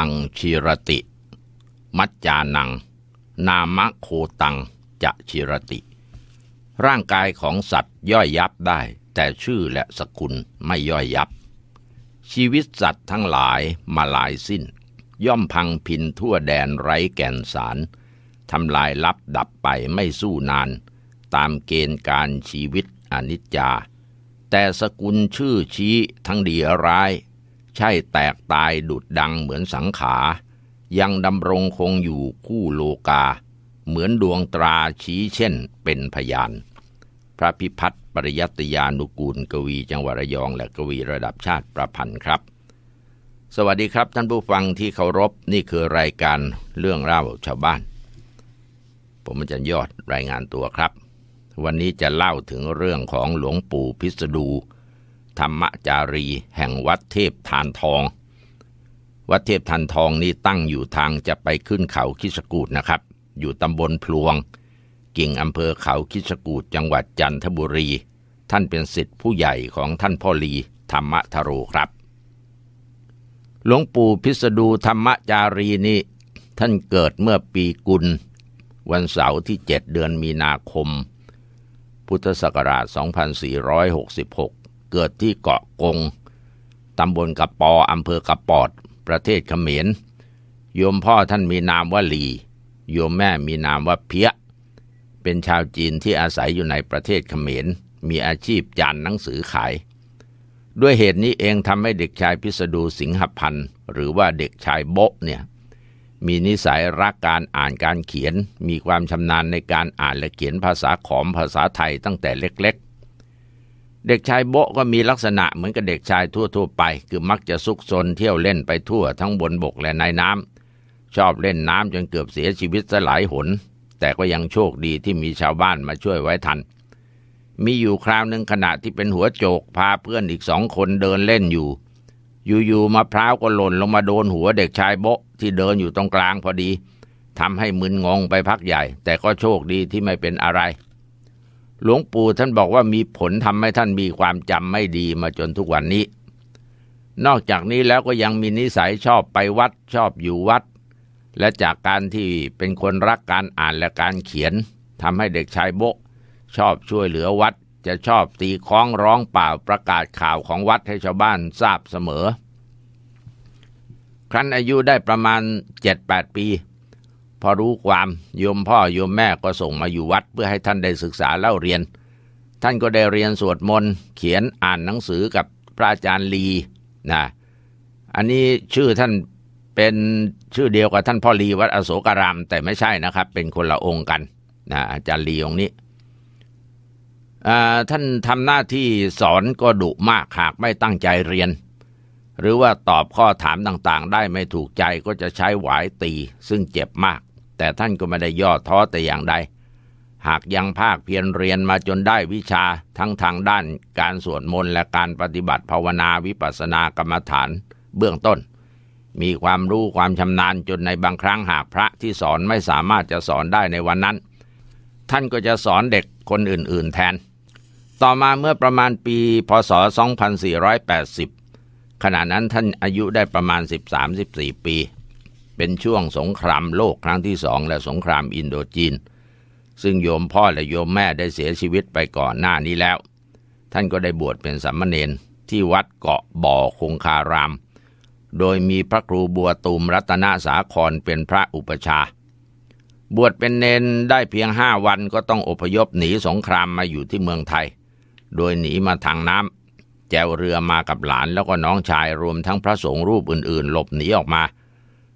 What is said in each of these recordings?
ปังชีรติ มัจจานัง นามะโคตังจะชีรติ ร่างกายของสัตว์ย่อยยับได้ แต่ชื่อและสกุลไม่ย่อยยับ ชีวิตสัตว์ทั้งหลายมาลายสิ้น ย่อมพังพินทั่วแดนไร้แก่นสารทำลายลับดับไปไม่สู้นาน ตามเกณฑ์การชีวิตอนิจจา แต่สกุลชื่อชี้ทั้งดีร้าย ใช่แตกตายดุดดังเหมือนสังขา ยังดำรงคงอยู่คู่โลกา เหมือนดวงตราชี้เช่นเป็นพยาน พระพิพัฒน์ปริยัตยานุกูลกวีจังหวัดระยองและกวีระดับชาติประพันธ์ครับ สวัสดีครับท่านผู้ฟังที่เคารพนี่คือรายการเรื่องเล่าชาวบ้าน ผมอาจารย์ยอดรายงานตัวครับ วันนี้จะเล่าถึงเรื่องของหลวงปู่พิสดู ธรรมจารีแห่งวัดเทพทานทอง วัดเทพทานทองนี้ตั้งอยู่ทางจะไปขึ้นเขาคิชกูดนะครับ อยู่ตำบลพลวง กิ่งอำเภอเขาคิชกูดจังหวัดจันทบุรี ท่านเป็นสิทธิผู้ใหญ่ของท่านพ่อลีธรรมทโรครับหลวงปู่พิสดูธรรมจารีนี้ท่านเกิดเมื่อปีกุล วันเสาร์ที่ 7 เดือนมีนาคม พุทธศักราช 2466 เกิดที่เกาะกง ตำบลกระปออำเภอกระปอด ประเทศเขมร โยมพ่อท่านมีนามว่าลี โยมแม่มีนามว่าเพีย เป็นชาวจีนที่อาศัยอยู่ในประเทศเขมร มีอาชีพจานหนังสือขาย ด้วยเหตุนี้เองทำให้เด็กชายพิสดูสิงหพันธ์หรือว่าเด็กชายโบะเนี่ยมีนิสัยรักการอ่านการเขียน มีความชำนาญในการอ่านและเขียนภาษาขอมภาษาไทยตั้งแต่เล็ก เด็กชายโบะก็มีลักษณะเหมือนกับเด็กชายทั่วๆไป คือมักจะซุกซนเที่ยวเล่นไปทั่วทั้งบนบกและในน้ำชอบเล่นน้ำจนเกือบเสียชีวิตซะหลายหน แต่ก็ยังโชคดีที่มีชาวบ้านมาช่วยไว้ทัน มีอยู่คราวหนึ่งขณะที่เป็นหัวโจกพาเพื่อนอีกสองคนเดินเล่นอยู่ อยู่ๆมะพร้าวก็หล่นลงมาโดนหัวเด็กชายโบะที่เดินอยู่ตรงกลางพอดีทำให้มึนงงไปพักใหญ่ แต่ก็โชคดีที่ไม่เป็นอะไร หลวงปู่ท่านบอกว่ามีผลทำให้ท่านมีความจำไม่ดีมาจนทุกวันนี้ นอกจากนี้แล้วก็ยังมีนิสัยชอบไปวัดชอบอยู่วัด และจากการที่เป็นคนรักการอ่านและการเขียนทำให้เด็กชายโบะชอบช่วยเหลือวัด จะชอบตีคล้องร้องเป่าประกาศข่าวของวัดให้ชาวบ้านทราบเสมอ ครั้นอายุได้ประมาณเจ็ดแปดปี พอรู้ความโยมพ่อโยมแม่ก็ส่งมาอยู่วัด เพื่อให้ท่านได้ศึกษาเล่าเรียน ท่านก็ได้เรียนสวดมนต์เขียนอ่านหนังสือกับพระอาจารย์ลีนะอันนี้ชื่อท่านเป็นชื่อเดียวกับท่านพ่อลีวัดอโศการาม แต่ไม่ใช่นะครับ เป็นคนละองค์กันนะอาจารย์ลีองค์นี้ท่านทำหน้าที่สอนก็ดุมากหากไม่ตั้งใจเรียน หรือว่าตอบข้อถามต่างๆ ได้ไม่ถูกใจก็จะใช้หวายตีซึ่งเจ็บมาก แต่ท่านก็ไม่ได้ย่อท้อแต่อย่างใด หากยังภาคเพียรเรียนมาจนได้วิชาทั้งทางด้าน การสวดมนต์และการปฏิบัติภาวนาวิปัสสนากรรมฐาน เบื้องต้น มีความรู้ความชำนาญจนในบางครั้งหากพระที่สอนไม่สามารถจะสอนได้ในวันนั้น ท่านก็จะสอนเด็กคนอื่น ๆ แทน ต่อมาเมื่อประมาณปี พศ 2480ขณะนั้นท่านอายุได้ประมาณ 13-14 ปี เป็นช่วงสงครามโลกครั้งที่สองและสงครามอินโดจีน ซึ่งโยมพ่อและโยมแม่ได้เสียชีวิตไปก่อนหน้านี้แล้ว ท่านก็ได้บวชเป็นสามเณรที่วัดเกาะบ่อคงคาราม โดยมีพระครูบัวตูมรัตนสาครเป็นพระอุปชา บวชเป็นเนนได้เพียงห้าวันก็ต้องอพยพหนีสงครามมาอยู่ที่เมืองไทย โดยหนีมาทางน้ำแจวเรือมากับหลานแล้วก็น้องชายรวมทั้งพระสงฆ์รูปอื่นๆ หลบหนีออกมา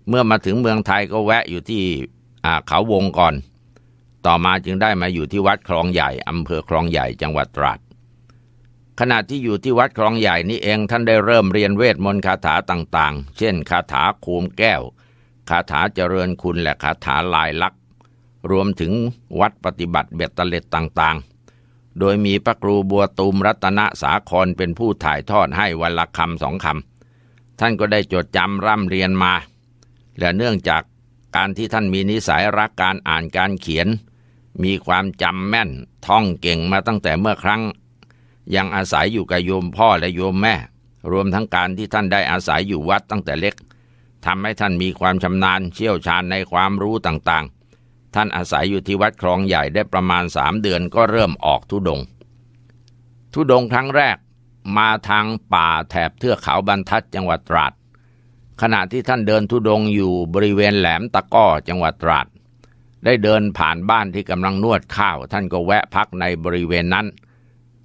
เมื่อมาถึงเมืองไทยก็แวะอยู่ที่เขาวงก่อน ต่อมาจึงได้มาอยู่ที่วัดคลองใหญ่อำเภอคลองใหญ่จังหวัดตราดขณะที่อยู่ที่วัดคลองใหญ่นี้เองท่านได้เริ่มเรียนเวทมนต์คาถาต่างๆ เช่น คาถาคูมแก้ว คาถาเจริญคุณและคาถาลายลักษณ์รวมถึงวัดปฏิบัติเบ็ดเตล็ดต่างๆ โดยมีพระครูบัวตูมรัตนสาครเป็นผู้ถ่ายทอดให้วันละคำสองคำท่านก็ได้จดจำร่ำเรียนมา และเนื่องจากการที่ท่านมีนิสัยรักการอ่านการเขียน มีความจำแม่นท่องเก่งมาตั้งแต่เมื่อครั้ง ยังอาศัยอยู่กับโยมพ่อและโยมแม่ รวมทั้งการที่ท่านได้อาศัยอยู่วัดตั้งแต่เล็กทำให้ท่านมีความชำนาญเชี่ยวชาญในความรู้ต่างๆ ท่านอาศัยอยู่ที่วัดคลองใหญ่ได้ประมาณสามเดือนก็เริ่มออกทุดง ทุดงครั้งแรกมาทางป่าแถบเทือกเขาบรรทัดจังหวัดตราด ขณะที่ท่านเดินทุดงอยู่บริเวณแหลมตะก้อจังหวัดตราด ได้เดินผ่านบ้านที่กำลังนวดข้าว ท่านก็แวะพักในบริเวณนั้น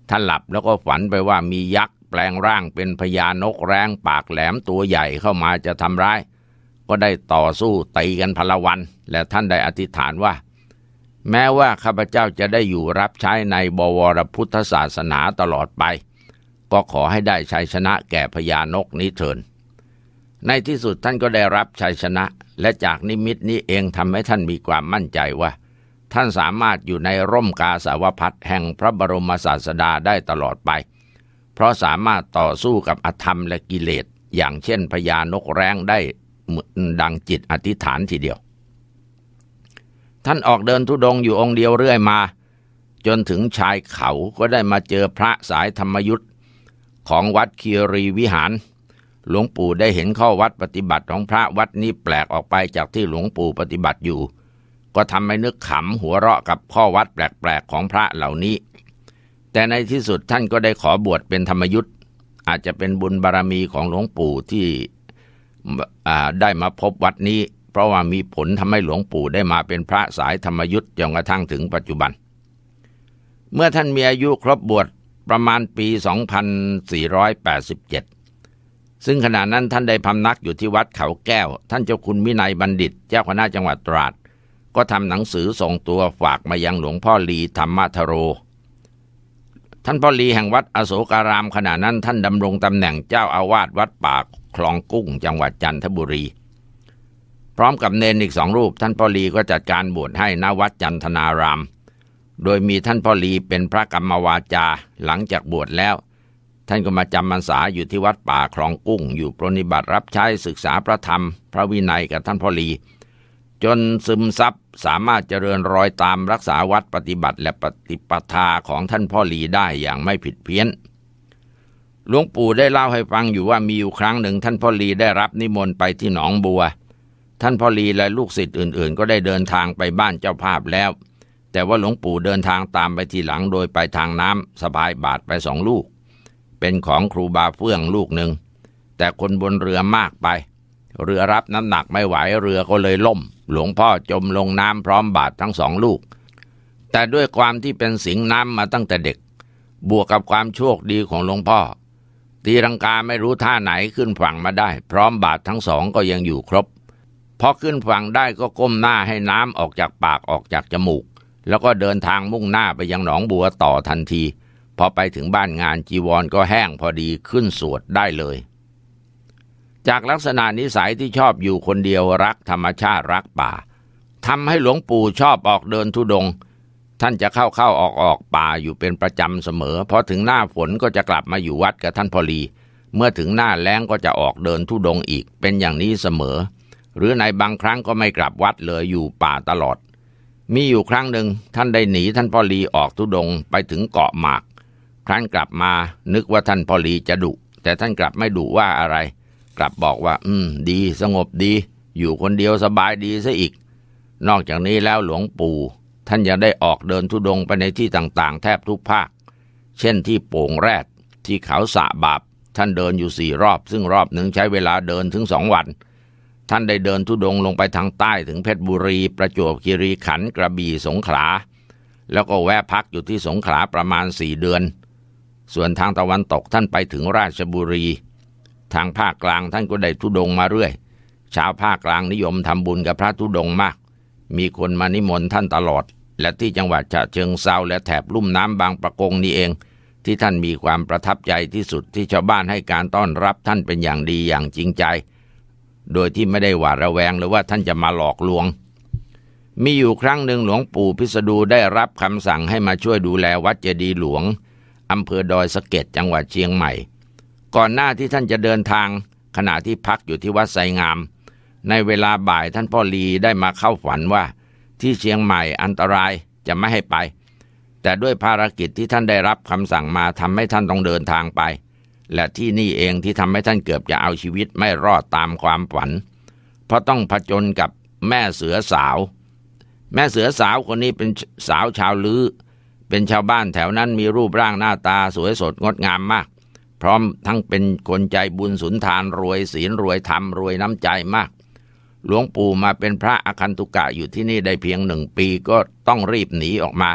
ท่านหลับแล้วก็ฝันไปว่ามียักษ์แปลงร่างเป็นพญานกแรงปากแหลมตัวใหญ่เข้ามาจะทำร้าย ก็ได้ต่อสู้ตีกันพลวัน และท่านได้อธิษฐานว่า แม้ว่าข้าพเจ้าจะได้อยู่รับใช้ในบวรพุทธศาสนาตลอดไป ก็ขอให้ได้ชัยชนะแก่พญานกนี้เถิน ในที่สุดท่านก็ได้รับชัยชนะ และจากนิมิตนี้เองทำให้ท่านมีความมั่นใจว่า ท่านสามารถอยู่ในร่มกาสาวพัดแห่งพระบรมศาสดาได้ตลอดไป เพราะสามารถต่อสู้กับอธรรมและกิเลส อย่างเช่นพญานกแร้งได้ดังจิตอธิษฐานทีเดียว ท่านออกเดินทุดงอยู่องค์เดียวเรื่อยมา จนถึงชายเขาก็ได้มาเจอพระสายธรรมยุทธ์ของวัดคีรีวิหาร หลวงปู่ได้เห็นข้อวัดปฏิบัติของพระวัดนี้แปลกออกไปจากที่หลวงปู่ปฏิบัติอยู่ ก็ทำให้นึกขำหัวเราะกับข้อวัดแปลกๆของพระเหล่านี้ แต่ในที่สุดท่านก็ได้ขอบวชเป็นธรรมยุทธ์อาจจะเป็นบุญบารรมีของหลวงปู่ที่ได้มาพบวัดนี้ เพราะว่ามีผลทำให้หลวงปู่ได้มาเป็นพระสายธรรมยุทธ์จนกระทั่งถึงปัจจุบัน เมื่อท่านมีอายุครบบวชประมาณปี 2487 ซึ่งขณะนั้นท่านได้พำนักอยู่ที่วัดเขาแก้ว ท่านเจ้าคุณมินัยบัณฑิต เจ้าคณะจังหวัดตราด ก็ทำหนังสือส่งตัวฝากมายังหลวงพ่อลีธรรมทโร ท่านพ่อลีแห่งวัดอโศการามขณะนั้นท่านดำรงตำแหน่งเจ้าอาวาสวัดป่าคลองกุ้ง จังหวัดจันทบุรี พร้อมกับเนนอีกสองรูป ท่านพ่อลีก็จัดการบวชให้ณวัดจันทนาราม โดยมีท่านพ่อลีเป็นพระกรรมวาจาหลังจากบวชแล้ว ท่านก็มาจำพรรษาอยู่ที่วัดป่าคลองกุ้ง อยู่ปรนิบัติรับใช้ศึกษาพระธรรม พระวินัยกับท่านพ่อลี จนซึมซับสามารถเจริญรอยตามรักษาวัดปฏิบัติและปฏิปทาของท่านพ่อลีได้อย่างไม่ผิดเพี้ยนหลวงปู่ได้เล่าให้ฟังอยู่ว่ามีอยู่ครั้งหนึ่งท่านพ่อลีได้รับนิมนต์ไปที่หนองบัว ท่านพ่อลีและลูกศิษย์อื่น ๆ ก็ได้เดินทางไปบ้านเจ้าภาพแล้ว แต่ว่าหลวงปู่เดินทางตามไปทีหลังโดยไปทางน้ำสะพายบาทไปสองลูก เป็นของครูบาเฟื่องลูกหนึ่ง แต่คนบนเรือมากไป เรือรับน้ำหนักไม่ไหวเรือก็เลยล่ม หลวงพ่อจมลงน้ำพร้อมบาททั้งสองลูก แต่ด้วยความที่เป็นสิงน้ำมาตั้งแต่เด็ก บวกกับความโชคดีของหลวงพ่อ ตีรังกาไม่รู้ท่าไหนขึ้นฝั่งมาได้ พร้อมบาททั้งสองก็ยังอยู่ครบพอขึ้นฝั่งได้ก็ก้มหน้าให้น้ำออกจากปากออกจากจมูก แล้วก็เดินทางมุ่งหน้าไปยังหนองบัวต่อทันที พอไปถึงบ้านงานจีวรก็แห้งพอดีขึ้นสวดได้เลย จากลักษณะนิสัยที่ชอบอยู่คนเดียวรักธรรมชาติรักป่าทำให้หลวงปู่ชอบออกเดินทุดง ท่านจะเข้าเข้าออกออกป่าอยู่เป็นประจำเสมอพอถึงหน้าฝนก็จะกลับมาอยู่วัดกับท่านพอลีเมื่อถึงหน้าแล้งก็จะออกเดินทุดงอีกเป็นอย่างนี้เสมอ หรือในบางครั้งก็ไม่กลับวัดเลยอยู่ป่าตลอด มีอยู่ครั้งหนึ่งท่านได้หนีท่านพ่อลีออกทุดงไปถึงเกาะหมาก ครั้นกลับมานึกว่าท่านพอลีจะดุแต่ท่านกลับไม่ดุว่าอะไร กลับบอกว่า อืม ดีสงบดี อยู่คนเดียวสบายดีซะอีก นอกจากนี้แล้วหลวงปู่ ท่านยังได้ออกเดินทุดงไปในที่ต่างๆ แทบทุกภาค เช่นที่โป่งแรดที่เขาสะบาบท่านเดินอยู่สี่รอบ ซึ่งรอบหนึ่งใช้เวลาเดินถึงสองวัน ท่านได้เดินทุดงลงไปทางใต้ถึงเพชรบุรี ประจวบคีรีขันธ์กระบี่สงขลาแล้วก็แวะพักอยู่ที่สงขลาประมาณสี่เดือน ส่วนทางตะวันตกท่านไปถึงราชบุรี ทางภาคกลางท่านก็ได้ทุดงมาเรื่อย ชาวภาคกลางนิยมทำบุญกับพระทุดงมาก มีคนมานิมนต์ท่านตลอด และที่จังหวัดฉะเชิงเซาและแถบลุ่มน้ำบางประกงนี่เอง ที่ท่านมีความประทับใจที่สุดที่ชาวบ้านให้การต้อนรับท่านเป็นอย่างดีอย่างจริงใจ โดยที่ไม่ได้หวาดระแวงหรือว่าท่านจะมาหลอกลวงมีอยู่ครั้งหนึ่งหลวงปู่พิสดูได้รับคำสั่งให้มาช่วยดูแลวัดเจดีย์หลวง อำเภอดอยสะเก็ดจังหวัดเชียงใหม่ ก่อนหน้าที่ท่านจะเดินทาง ขณะที่พักอยู่ที่วัดไซงาม ในเวลาบ่ายท่านพ่อลีได้มาเข้าฝันว่า ที่เชียงใหม่อันตรายจะไม่ให้ไป แต่ด้วยภารกิจที่ท่านได้รับคำสั่งมาทำให้ท่านต้องเดินทางไป และที่นี่เองที่ทำให้ท่านเกือบจะเอาชีวิตไม่รอดตามความฝัน เพราะต้องผจญกับแม่เสือสาว แม่เสือสาวคนนี้เป็นสาวชาวลือ เป็นชาวบ้านแถวนั้นมีรูปร่างหน้าตาสวยสดงดงามมาก พร้อมทั้งเป็นคนใจบุญสุนทานรวยศีลรวยธรรมรวยน้ำใจมาก หลวงปู่มาเป็นพระอคันตุกะอยู่ที่นี่ได้เพียงหนึ่งปีก็ต้องรีบหนีออกมา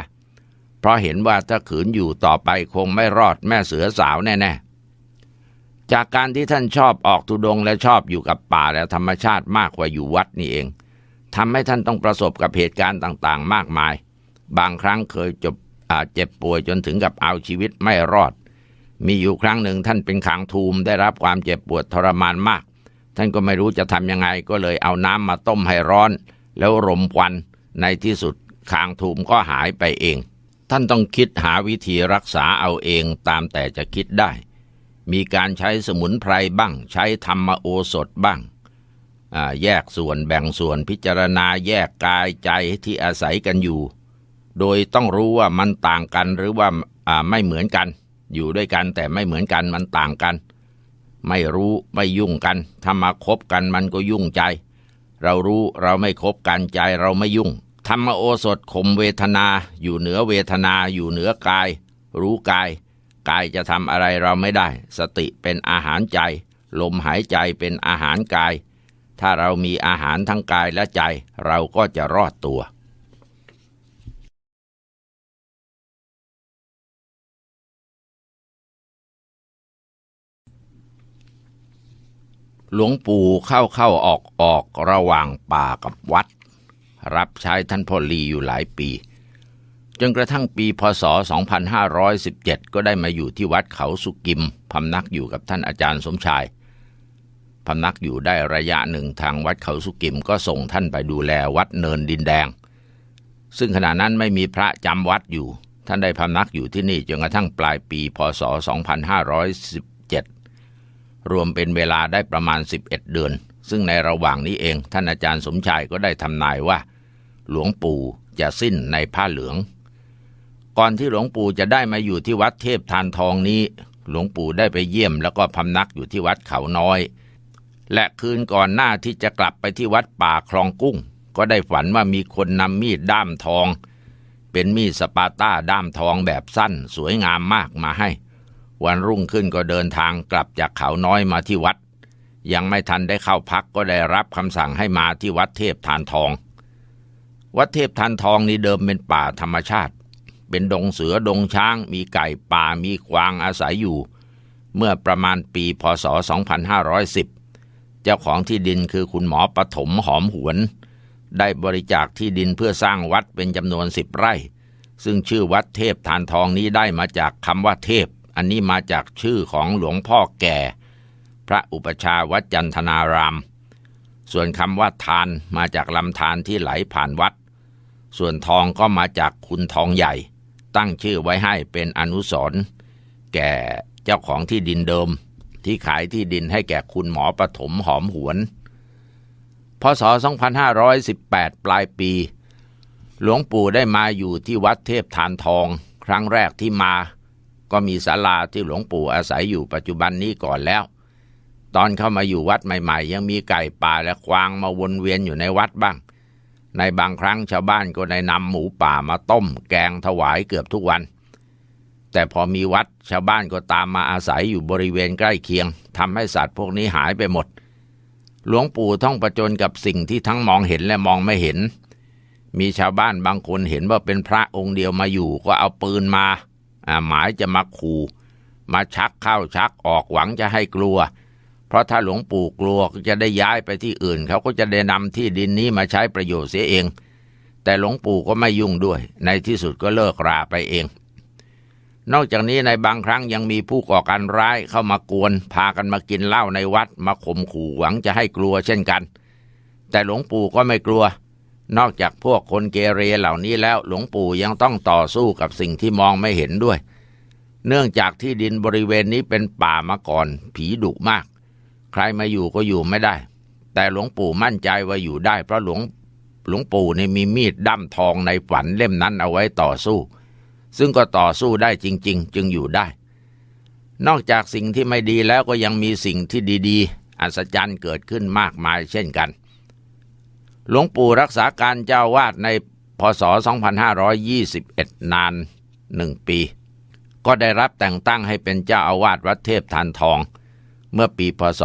เพราะเห็นว่าถ้าขืนอยู่ต่อไปคงไม่รอดแม่เสือสาวแน่ๆ จากการที่ท่านชอบออกทุดงและชอบอยู่กับป่าและธรรมชาติมากกว่าอยู่วัดนี่เองทำให้ท่านต้องประสบกับเหตุการณ์ต่างๆ มากมาย บางครั้งเคยจบ เจ็บป่วยจนถึงกับเอาชีวิตไม่รอด มีอยู่ครั้งหนึ่งท่านเป็นขังทูมได้รับความเจ็บปวดทรมานมาก ท่านก็ไม่รู้จะทำยังไงก็เลยเอาน้ำมาต้มให้ร้อน แล้วรมควันในที่สุดคางทูมก็หายไปเอง ท่านต้องคิดหาวิธีรักษาเอาเองตามแต่จะคิดได้ มีการใช้สมุนไพรบ้าง ใช้ธรรมโอสถบ้างแยกส่วนแบ่งส่วนพิจารณาแยกกายใจที่อาศัยกันอยู่ โดยต้องรู้ว่ามันต่างกันหรือว่าไม่เหมือนกัน อยู่ด้วยกันแต่ไม่เหมือนกันมันต่างกัน ไม่รู้ไม่ยุ่งกันถ้ามาคบกันมันก็ยุ่งใจ เรารู้เราไม่คบกันใจเราไม่ยุ่ง ธรรมโอสถข่มเวทนา อยู่เหนือเวทนาอยู่เหนือกาย รู้กาย กายจะทำอะไรเราไม่ได้ สติเป็นอาหารใจ ลมหายใจเป็นอาหารกาย ถ้าเรามีอาหารทั้งกายและใจ เราก็จะรอดตัว หลวงปู่เข้าเข้าออกออกระหว่างป่ากับวัด รับใช้ท่านพ่อลีอยู่หลายปี จนกระทั่งปีพศ 2517 ก็ได้มาอยู่ที่วัดเขาสุกิม พำนักอยู่กับท่านอาจารย์สมชาย พำนักอยู่ได้ระยะหนึ่งทางวัดเขาสุกิมก็ส่งท่านไปดูแลวัดเนินดินแดง ซึ่งขณะนั้นไม่มีพระจำวัดอยู่ ท่านได้พำนักอยู่ที่นี่จนกระทั่งปลายปีพศ 2517 รวมเป็นเวลาได้ประมาณ 11 เดือน ซึ่งในระหว่างนี้เอง ท่านอาจารย์สมชายก็ได้ทำนายว่า หลวงปู่จะสิ้นในผ้าเหลือง ก่อนที่หลวงปู่จะได้มาอยู่ที่วัดเทพทานทองนี้ หลวงปู่ได้ไปเยี่ยมแล้วก็พำนักอยู่ที่วัดเขาน้อย และคืนก่อนหน้าที่จะกลับไปที่วัดป่าคลองกุ้ง ก็ได้ฝันว่ามีคนนำมีดด้ามทอง เป็นมีดสปาต้าด้ามทองแบบสั้นสวยงามมากมาให้ วันรุ่งขึ้นก็เดินทางกลับจากเขาน้อยมาที่วัด ยังไม่ทันได้เข้าพักก็ได้รับคำสั่งให้มาที่วัดเทพทานทอง วัดเทพทานทองนี้เดิมเป็นป่าธรรมชาติ เป็นดงเสือดงช้าง มีไก่ป่ามีควางอาศัยอยู่ เมื่อประมาณปีพศ 2510 เจ้าของที่ดินคือคุณหมอปฐมหอมหวน ได้บริจาคที่ดินเพื่อสร้างวัดเป็นจำนวนสิบไร่ ซึ่งชื่อวัดเทพทานทองนี้ได้มาจากคำว่าเทพ อันนี้มาจากชื่อของหลวงพ่อแก่ พระอุปชาวัดจันทนาราม ส่วนคำว่าทานมาจากลำธารที่ไหลผ่านวัด ส่วนทองก็มาจากคุณทองใหญ่ ตั้งชื่อไว้ให้เป็นอนุสรณ์แก่เจ้าของที่ดินเดิม ที่ขายที่ดินให้แก่คุณหมอปฐมหอมหวน พศ 2518 ปลายปี หลวงปู่ได้มาอยู่ที่วัดเทพฐานทอง ครั้งแรกที่มา ก็มีศาลาที่หลวงปู่อาศัยอยู่ปัจจุบันนี้ก่อนแล้ว ตอนเข้ามาอยู่วัดใหม่ ๆ ยังมีไก่ป่าและควางมาวนเวียนอยู่ในวัดบ้าง ในบางครั้งชาวบ้านก็ได้นำหมูป่ามาต้ม แกงถวายเกือบทุกวัน แต่พอมีวัดชาวบ้านก็ตามมาอาศัยอยู่บริเวณใกล้เคียงทำให้สัตว์พวกนี้หายไปหมด หลวงปู่ท่องประจนกับสิ่งที่ทั้งมองเห็นและมองไม่เห็นมีชาวบ้านบางคนเห็นว่าเป็นพระองค์เดียวมาอยู่ก็เอาปืนมา หมายจะมาขู่มาชักเข้าชักออกหวังจะให้กลัว เพราะถ้าหลวงปู่กลัวก็จะได้ย้ายไปที่อื่น เขาก็จะได้นำที่ดินนี้มาใช้ประโยชน์เสียเอง แต่หลวงปู่ก็ไม่ยุ่งด้วย ในที่สุดก็เลิกราไปเอง นอกจากนี้ในบางครั้งยังมีผู้ก่อการร้ายเข้ามากวน พากันมากินเหล้าในวัด มาข่มขู่หวังจะให้กลัวเช่นกัน แต่หลวงปู่ก็ไม่กลัว นอกจากพวกคนเกเรเหล่านี้แล้วหลวงปู่ยังต้องต่อสู้กับสิ่งที่มองไม่เห็นด้วย เนื่องจากที่ดินบริเวณนี้เป็นป่ามาก่อน ผีดุมาก ใครมาอยู่ก็อยู่ไม่ได้ แต่หลวงปู่มั่นใจว่าอยู่ได้ เพราะหลวงหลวงปู่นี่มีมีดดั้มทองในฝันเล่มนั้นเอาไว้ต่อสู้ ซึ่งก็ต่อสู้ได้จริง ๆ จึงอยู่ได้ นอกจากสิ่งที่ไม่ดีแล้วก็ยังมีสิ่งที่ดี ๆ อัศจรรย์เกิดขึ้นมากมายเช่นกัน หลวงปู่รักษาการเจ้าวาดในพศ 2521 นานหนึ่งปี ก็ได้รับแต่งตั้งให้เป็นเจ้าอาวาสวัดเทพทานทอง เมื่อปีพศ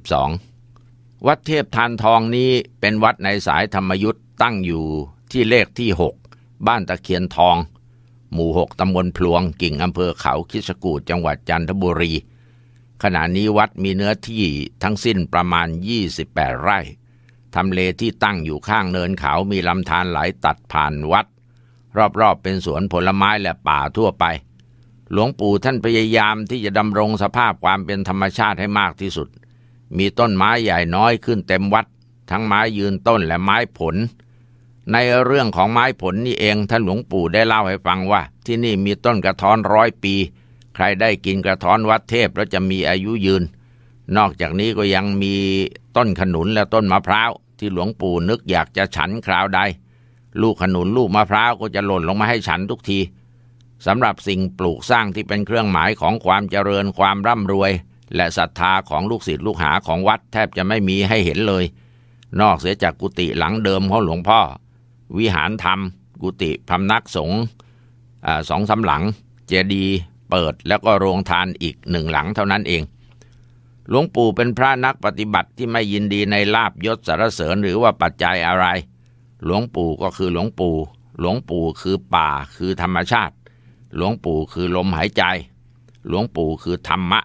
2522 วัดเทพทานทองนี้เป็นวัดในสายธรรมยุทธ์ตั้งอยู่ที่เลขที่ 6 บ้านตะเคียนทอง หมู่ 6ตำบลพลวงกิ่งอำเภอเขาคิชกูดจังหวัดจันทบุรี ขณะนี้วัดมีเนื้อที่ทั้งสิ้นประมาณ 28 ไร่ ทำเลที่ตั้งอยู่ข้างเนินเขามีลำธารไหลตัดผ่านวัด รอบๆเป็นสวนผลไม้และป่าทั่วไป หลวงปู่ท่านพยายามที่จะดำรงสภาพความเป็นธรรมชาติให้มากที่สุด มีต้นไม้ใหญ่น้อยขึ้นเต็มวัด ทั้งไม้ยืนต้นและไม้ผล ในเรื่องของไม้ผลนี่เองท่านหลวงปู่ได้เล่าให้ฟังว่า ที่นี่มีต้นกระท้อนร้อยปี ใครได้กินกระท้อนวัดเทพแล้วจะมีอายุยืน นอกจากนี้ก็ยังมีต้นขนุนและต้นมะพร้าว ที่หลวงปู่นึกอยากจะฉันคราวใด ลูกขนุนลูกมะพร้าวก็จะหล่นลงมาให้ฉันทุกทีสำหรับสิ่งปลูกสร้างที่เป็นเครื่องหมายของความเจริญความร่ำรวย และศรัทธาของลูกศิษย์ลูกหาของวัดแทบจะไม่มีให้เห็นเลย นอกเสียจากกุฏิหลังเดิมของหลวงพ่อ วิหารธรรม กุฏิพำนักสงฆ์สองสาหลัง เจดีย์เปิดแล้วก็โรงทานอีกหนึ่งหลังเท่านั้นเอง หลวงปู่เป็นพระนักปฏิบัติที่ไม่ยินดีในลาบยศสารเสริญหรือว่าปัจจัยอะไร หลวงปู่ก็คือหลวงปู่ หลวงปู่คือป่าคือธรรมชาติ หลวงปู่คือลมหายใจ หลวงปู่คือธรรมะ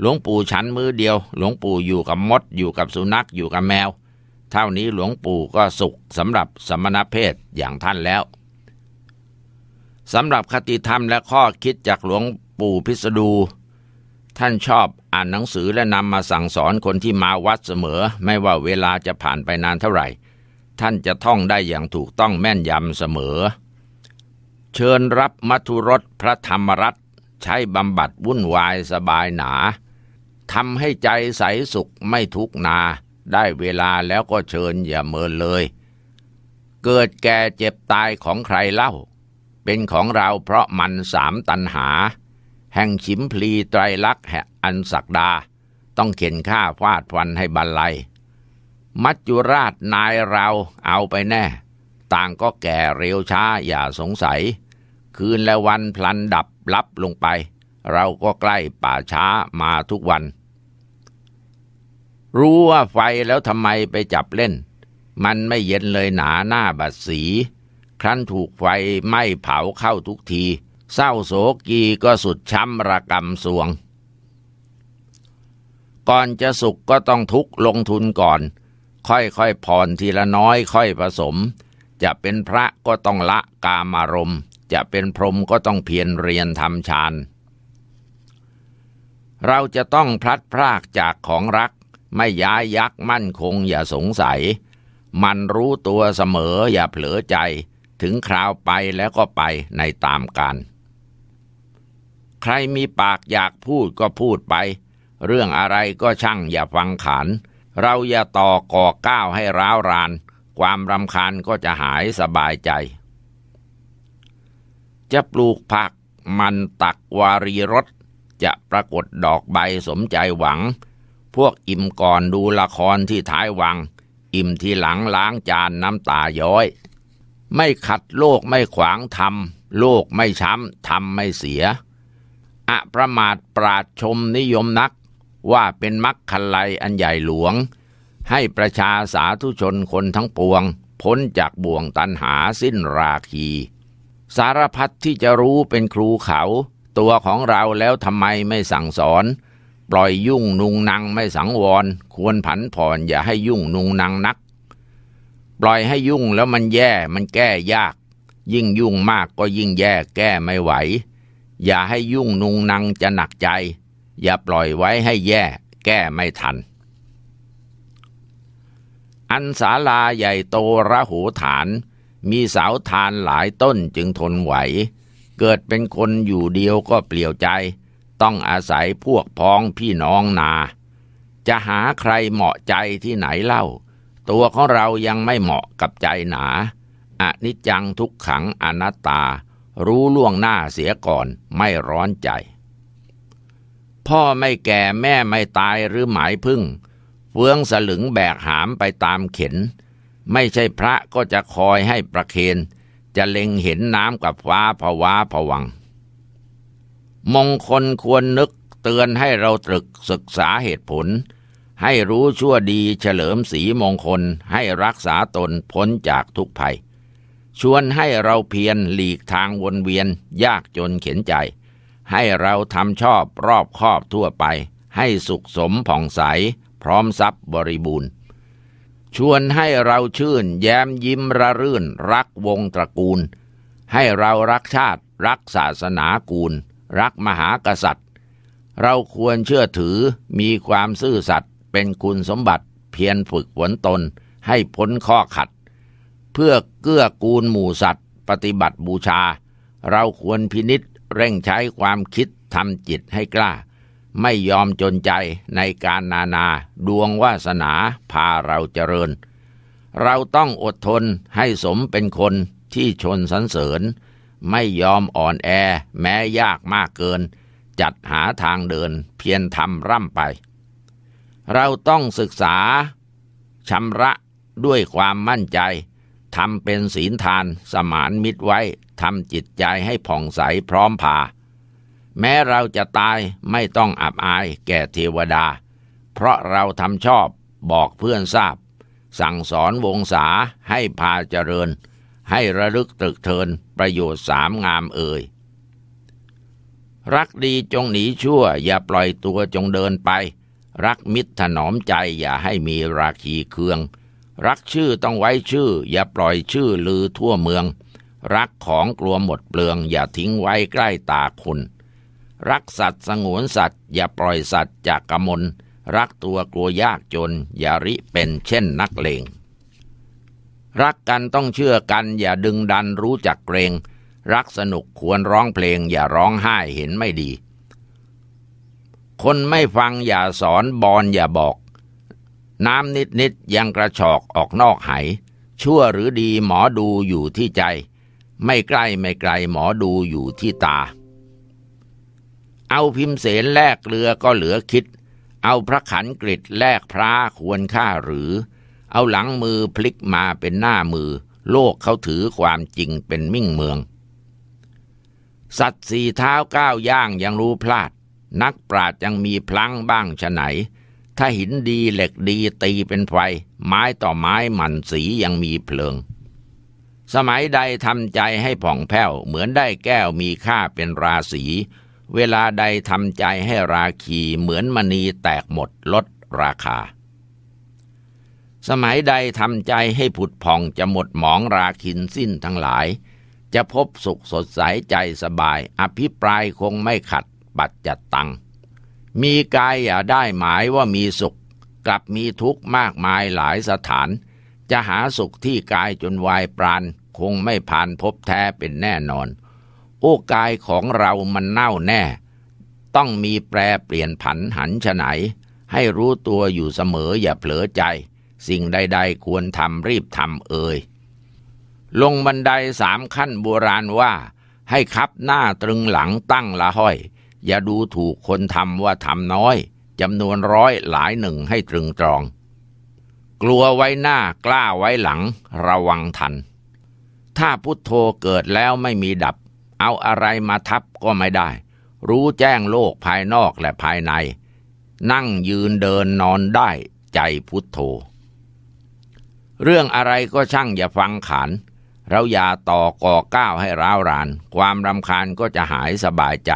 หลวงปู่ฉันมือเดียว หลวงปู่อยู่กับมด อยู่กับสุนัขอยู่กับแมว เท่านี้หลวงปู่ก็สุขสำหรับสมณเพศอย่างท่านแล้วสำหรับคติธรรมและข้อคิดจากหลวงปู่พิสดู ท่านชอบอ่านหนังสือและนำมาสั่งสอนคนที่มาวัดเสมอ ไม่ว่าเวลาจะผ่านไปนานเท่าไหร่ ท่านจะท่องได้อย่างถูกต้องแม่นยำเสมอ เชิญรับมัทุรสพระธรรมรัตใช้บำบัดวุ่นวายสบายหนาทำให้ใจใสสุขไม่ทุกนา ได้เวลาแล้วก็เชิญอย่าเมินเลย เกิดแก่เจ็บตายของใครเล่า เป็นของเราเพราะมันสามตันหา แห่งฉิมพลีไตรลักษณ์แห่งอันศักดา ต้องเข็นฆ่าฟาดฟันให้บันไลมัจจุราชนายเราเอาไปแน่ ต่างก็แก่เร็วช้าอย่าสงสัย คืนและวันพลันดับลับลงไป เราก็ใกล้ป่าช้ามาทุกวัน รู้ว่าไฟแล้วทำไมไปจับเล่น มันไม่เย็นเลยหนาหน้าบัดสี ครั้นถูกไฟไหม้เผาเข้าทุกที เศร้าโศกีก็สุดช้ำระกำสวง ก่อนจะสุขก็ต้องทุกลงทุนก่อน ค่อยๆผ่อนทีละน้อยค่อยผสม จะเป็นพระก็ต้องละกามารมณ์ จะเป็นพรหมก็ต้องเพียรเรียนทำฌานเราจะต้องพลัดพรากจากของรัก ไม่ย้ายยักมั่นคงอย่าสงสัย มันรู้ตัวเสมออย่าเผลอใจ ถึงคราวไปแล้วก็ไปในตามการ ใครมีปากอยากพูดก็พูดไป เรื่องอะไรก็ช่างอย่าฟังขานเราอย่าต่อก่อก้าวให้ร้าวราน ความรำคาญก็จะหายสบายใจ จะปลูกผักมันตักวารีรสจะปรากฏดอกใบสมใจหวัง พวกอิ่มก่อนดูละครที่ท้ายวัง อิ่มทีหลังล้างจานน้ำตาย้อย ไม่ขัดโลกไม่ขวางทำโลกไม่ช้ำทำไม่เสีย อะประมาทปราดชมนิยมนัก ว่าเป็นมักคันไลอันใหญ่หลวง ให้ประชาสาธุชนคนทั้งปวง พ้นจากบ่วงตันหาสิ้นราคี สารพัดที่จะรู้เป็นครูเขา ตัวของเราแล้วทำไมไม่สั่งสอน ปล่อยยุ่งนุงนังไม่สังวร ควรผันผ่อนอย่าให้ยุ่งนุงนังนัก ปล่อยให้ยุ่งแล้วมันแย่มันแก้ยาก ยิ่งยุ่งมากก็ยิ่งแย่แก้ไม่ไหว อย่าให้ยุ่งนุงนังจะหนักใจ อย่าปล่อยไว้ให้แย่ แก้ไม่ทัน อันศาลาใหญ่โตระหูฐาน มีเสาทานหลายต้นจึงทนไหว เกิดเป็นคนอยู่เดียวก็เปลี่ยวใจ ต้องอาศัยพวกพ้องพี่น้องนา จะหาใครเหมาะใจที่ไหนเล่า ตัวของเรายังไม่เหมาะกับใจหนาอนิจจังทุกขังอนัตตา รู้ล่วงหน้าเสียก่อนไม่ร้อนใจ พ่อไม่แก่แม่ไม่ตายหรือหมายพึ่ง เฟืองสลึงแบกหามไปตามเข็น ไม่ใช่พระก็จะคอยให้ประเคน จะเล็งเห็นน้ำกับฟ้าผวาผวัง มงคลควรนึกเตือนให้เราตรึกศึกษาเหตุผล ให้รู้ชั่วดีเฉลิมสีมงคลให้รักษาตนพ้นจากทุกภัย ชวนให้เราเพียรหลีกทางวนเวียนยากจนเข็นใจ ให้เราทำชอบรอบครอบทั่วไป ให้สุขสมผ่องใส พร้อมทรัพย์บริบูรณ์ ชวนให้เราชื่น แย้มยิ้มระรื่น รักวงตระกูล ให้เรารักชาติ รักศาสนากูล รักมหากษัตริย์ เราควรเชื่อถือมีความซื่อสัตย์เป็นคุณสมบัติเพียรฝึกฝนตนให้พ้นข้อขัด เพื่อเกื้อกูลหมู่สัตว์ ปฏิบัติบูชา เราควรพินิษเร่งใช้ความคิดทำจิตให้กล้า ไม่ยอมจนใจในการนานาดวงวาสนาพาเราเจริญ เราต้องอดทนให้สมเป็นคนที่ชนสรรเสริญ ไม่ยอมอ่อนแอแม้ยากมากเกิน จัดหาทางเดินเพียรทำร่ำไป เราต้องศึกษาชำระด้วยความมั่นใจ ทำเป็นศีลทานสมานมิตรไว้ทำจิตใจให้ผ่องใสพร้อมพาแม้เราจะตายไม่ต้องอับอายแก่เทวดา เพราะเราทำชอบบอกเพื่อนทราบ สั่งสอนวงศาให้พาเจริญ ให้ระลึกตรึกเทินประโยชน์สามงามเอ่ย รักดีจงหนีชั่ว อย่าปล่อยตัวจงเดินไป รักมิตรถนอมใจอย่าให้มีราคีเคือง รักชื่อต้องไว้ชื่อ อย่าปล่อยชื่อลือทั่วเมือง รักของกลัวหมดเปลือง อย่าทิ้งไว้ใกล้ตาคุณ รักสัตว์สงวนสัตว์ อย่าปล่อยสัตว์จากกมลรักตัวกลัวยากจน อย่าริเป็นเช่นนักเลงรักกันต้องเชื่อกัน อย่าดึงดันรู้จักเกรง รักสนุกควรร้องเพลง อย่าร้องไห้เห็นไม่ดี คนไม่ฟังอย่าสอนบอนอย่าบอก น้ำนิดนิดๆยังกระชอกออกนอกไห ชั่วหรือดีหมอดูอยู่ที่ใจ ไม่ใกล้ไม่ไกลหมอดูอยู่ที่ตา เอาพิมพ์เสนแลกเรือก็เหลือคิด เอาพระขันกริดแลกพระควรค่าหรือ เอาหลังมือพลิกมาเป็นหน้ามือ โลกเขาถือความจริงเป็นมิ่งเมือง สัตว์สี่เท้าก้าวย่างยังรู้พลาด นักปราชญ์ยังมีพลังบ้างฉะไหน ถ้าหินดีเหล็กดีตีเป็นไฟ ไม้ต่อไม้หมันสียังมีเพลิง สมัยใดทำใจให้ผ่องแผ้ว เหมือนได้แก้วมีค่าเป็นราศีเวลาใดทำใจให้ราคีเหมือนมณีแตกหมดลดราคา สมัยใดทำใจให้ผุดผ่องจะหมดหมองราคินสิ้นทั้งหลาย จะพบสุขสดใสใจสบาย อภิปรายคงไม่ขัดบัดจัดตัง มีกายอย่าได้หมายว่ามีสุข กลับมีทุกข์มากมายหลายสถาน จะหาสุขที่กายจนวายปราณคงไม่ผ่านพบแท้เป็นแน่นอน โอ้กายของเรามันเน่าแน่ ต้องมีแปรเปลี่ยนผันหันฉไหน ให้รู้ตัวอยู่เสมออย่าเผลอใจ สิ่งใด ๆ ควรทำรีบทำเอ่ยลงบันไดสามขั้นโบราณว่า ให้คับหน้าตรึงหลังตั้งละห้อย อย่าดูถูกคนทำว่าทำน้อยจำนวนร้อยหลายหนึ่งให้ตรึงตรอง กลัวไว้หน้ากล้าไว้หลังระวังทัน ถ้าพุทโธเกิดแล้วไม่มีดับ เอาอะไรมาทับก็ไม่ได้ รู้แจ้งโลกภายนอกและภายใน นั่งยืนเดินนอนได้ใจพุทโธ เรื่องอะไรก็ช่างอย่าฟังขานเราอย่าต่อก่อก้าวให้ร้าวราน ความรำคาญก็จะหายสบายใจ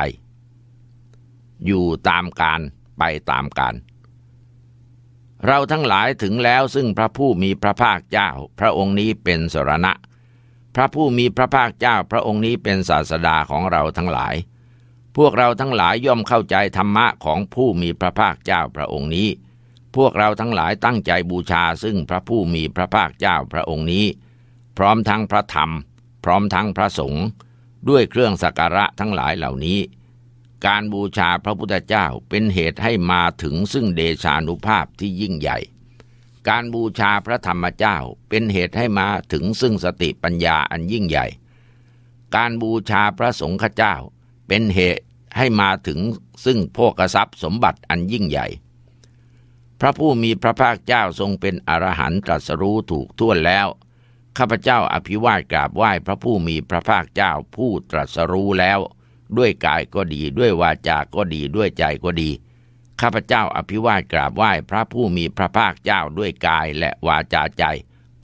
อยู่ตามการไปตามการ เราทั้งหลายถึงแล้วซึ่งพระผู้มีพระภาคเจ้า พระองค์นี้เป็นสรณะ พระผู้มีพระภาคเจ้า พระองค์นี้เป็นศาสดาของเราทั้งหลาย พวกเราทั้งหลายย่อมเข้าใจธรรมะของผู้มีพระภาคเจ้าพระองค์นี้ พวกเราทั้งหลายตั้งใจบูชาซึ่งพระผู้มีพระภาคเจ้าพระองค์นี้ พร้อมทั้งพระธรรม พร้อมทั้งพระสงฆ์ด้วยเครื่องสักการะทั้งหลายเหล่านี้ การบูชาพระพุทธเจ้าเป็นเหตุให้มาถึงซึ่งเดชานุภาพที่ยิ่งใหญ่ การบูชาพระธรรมเจ้าเป็นเหตุให้มาถึงซึ่งสติปัญญาอันยิ่งใหญ่ การบูชาพระสงฆ์เจ้าเป็นเหตุให้มาถึงซึ่งโภกทรัพย์สมบัติอันยิ่งใหญ่ พระผู้มีพระภาคเจ้าทรงเป็นอรหันตรัสรู้ถูกท่วนแล้ว ข้าพเจ้าอภิวาทกราบไหว้พระผู้มีพระภาคเจ้าผู้ตรัสรู้แล้ว ด้วยกายก็ดี ด้วยวาจาก็ดีด้วยใจก็ดี ข้าพเจ้าอภิวาทกราบไหว้พระผู้มีพระภาคเจ้าด้วยกายและวาจาใจ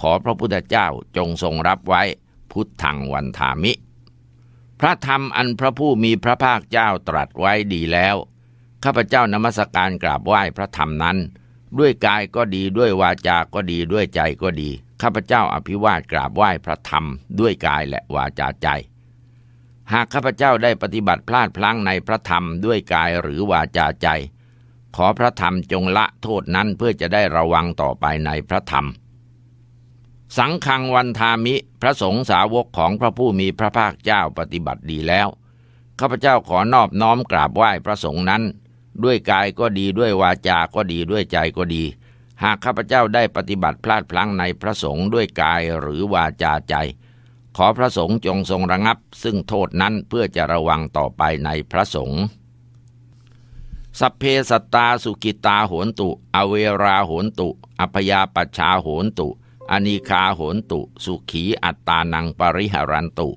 ขอพระพุทธเจ้าจงทรงรับไว้ พุทธังวันธามิ พระธรรมอันพระผู้มีพระภาคเจ้าตรัสไว้ดีแล้ว ข้าพเจ้านมัสการกราบไหว้พระธรรมนั้น ด้วยกายก็ดีด้วยวาจาก็ดีด้วยใจก็ดี ข้าพเจ้าอภิวาทกราบไหว้พระธรรม ด้วยกายและวาจาใจ หากข้าพเจ้าได้ปฏิบัติพลาดพลั้งในพระธรรมด้วยกายหรือวาจาใจ ขอพระธรรมจงละโทษนั้นเพื่อจะได้ระวังต่อไปในพระธรรม สังฆังวันทามิ พระสงฆ์สาวกของพระผู้มีพระภาคเจ้าปฏิบัติดีแล้วข้าพเจ้าขอนอบน้อมกราบไหว้พระสงฆ์นั้น ด้วยกายก็ดีด้วยวาจาก็ดีด้วยใจก็ดี หากข้าพเจ้าได้ปฏิบัติพลาดพลั้งในพระสงฆ์ด้วยกายหรือวาจาใจ ขอพระสงฆ์จงทรงระงับ ซึ่งโทษนั้นเพื่อจะระวังต่อไปในพระสงฆ์สัพเพสัตตาสุกิตาโหนตุ อเวราโหนตุ อัพยาปัชชาโหนตุ อนิคาโหนตุ สุขีอัตตานังปริหารันตุ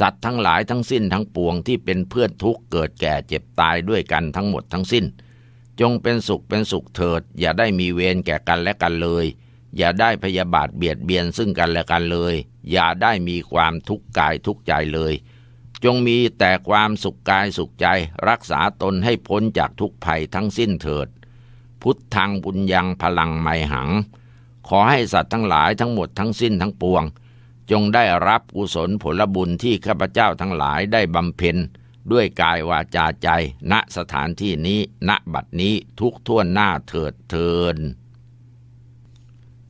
สัตว์ทั้งหลายทั้งสิ้นทั้งปวงที่เป็นเพื่อนทุกข์เกิดแก่เจ็บตายด้วยกันทั้งหมดทั้งสิ้น จงเป็นสุขเป็นสุขเถิด อย่าได้มีเวรแก่กันและกันเลย อย่าได้พยาบาทเบียดเบียนซึ่งกันและกันเลย อย่าได้มีความทุกข์กายทุกข์ใจเลย จงมีแต่ความสุขกายสุขใจ รักษาตนให้พ้นจากทุกภัยทั้งสิ้นเถิด พุทธังบุญยังพลังไมหัง ขอให้สัตว์ทั้งหลายทั้งหมดทั้งสิ้นทั้งปวง จงได้รับกุศลผลบุญที่ข้าพเจ้าทั้งหลายได้บำเพ็ญด้วยกายวาจาใจ ณสถานที่นี้ ณบัดนี้ทุกท่วนหน้าเถิดเทิน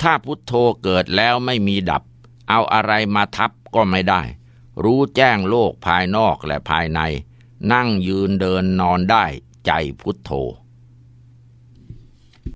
ถ้าพุทโธเกิดแล้วไม่มีดับ เอาอะไรมาทับก็ไม่ได้ รู้แจ้งโลกภายนอกและภายใน นั่งยืนเดินนอนได้ใจพุทโธ